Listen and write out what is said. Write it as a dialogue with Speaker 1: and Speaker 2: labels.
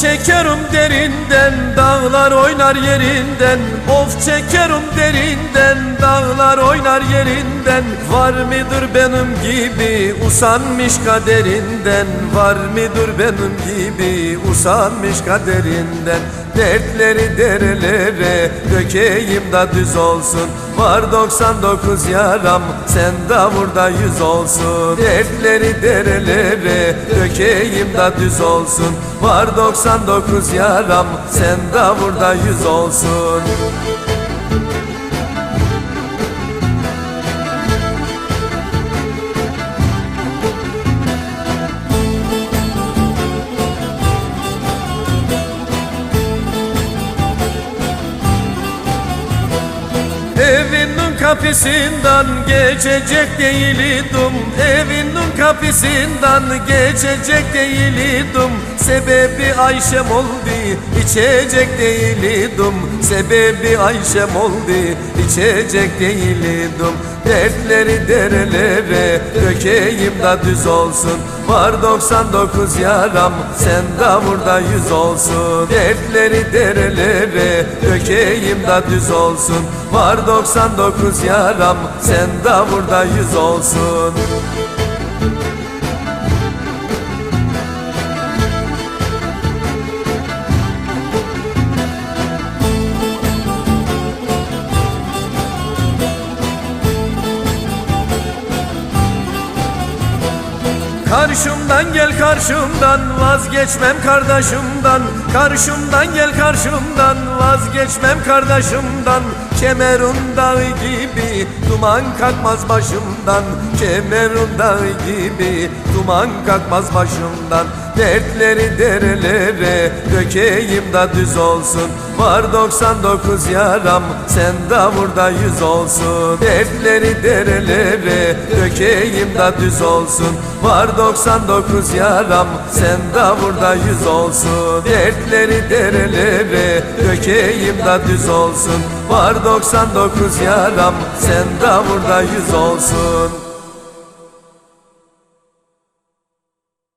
Speaker 1: çekerim derinden Dağlar oynar yerinden. Of çekerim derinden Dağlar oynar yerinden. Var mıdır benim gibi Usanmış kaderinden? Var mıdır benim gibi Usanmış kaderinden? Dertleri derelere Dökeyim da düz olsun. Var 99 yaram Sen davurda yüz olsun. Dertleri derelere Dökeyim da düz olsun. Var 99 yaram Sen davurda yüz olsun. Evinin kapısından geçecek değildim. Evinin kapısından geçecek değildim. Sebebi Ayşem oldu içecek değildim. Sebebi Ayşem oldu içecek değildim. Dertleri derelere dökeyim da düz olsun Var 99 yaram sen davurda yüz olsun. Dertleri derelere dökeyim da düz olsun. Var 99 yaram sen davurda yüz olsun Karşımdan gel karşımdan vazgeçmem kardeşimden. Karşımdan gel karşımdan vazgeçmem kardeşimden. Kemerun dağı gibi duman kalkmaz başımdan. Kemerun dağı gibi duman kalkmaz başımdan. Dertleri derelere dökeyim da düz olsun. Var 99 yaram sen davurda yüz olsun. Dertleri derelere dökeyim da düz olsun. Var 99 yaram sen davurda yüz olsun. Dertleri derelere dökeyim da düz olsun. Var 99 yaram sen davurda yüz olsun